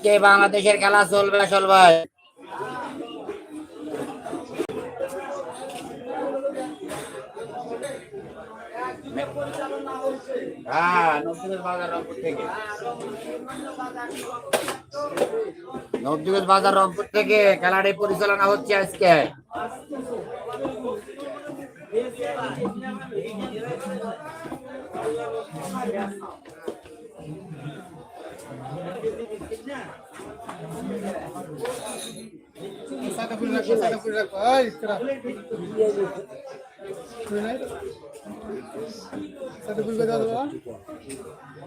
আজকে বাংলাদেশের খেলা চলবে চলবে। হ্যাঁ নবদিগঞ্জ বাজার বাজার রংপুর থেকে খেলাটি পরিচালনা হচ্ছে আজকে। সাদা ফুল রাখো সাদা ফুল রাখো এই ইকরা সাদা ফুল করে দাও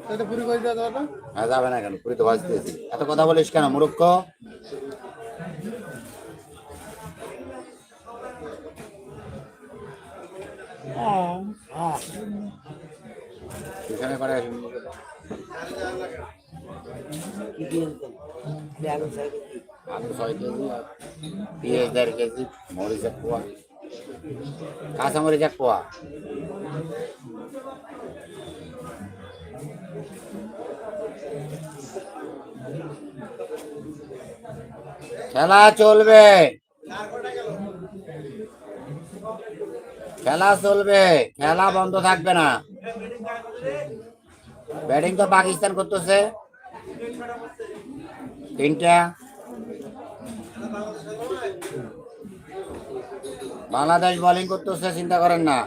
সাদা ফুল করে দাও না হ্যাঁ যাবে না কেন? পুরী তো ভাজতেছি এত কথা বলিস কেন মুরুক্ষ? এখানে করে খেলা চলবে। খেলা চলবে খেলা বন্ধ থাকবে না। ব্যাটিং তো পাকিস্তান করতেছে। তিনটা। বাংলাদেশ বোলিং করতেছে চিন্তা করেন না।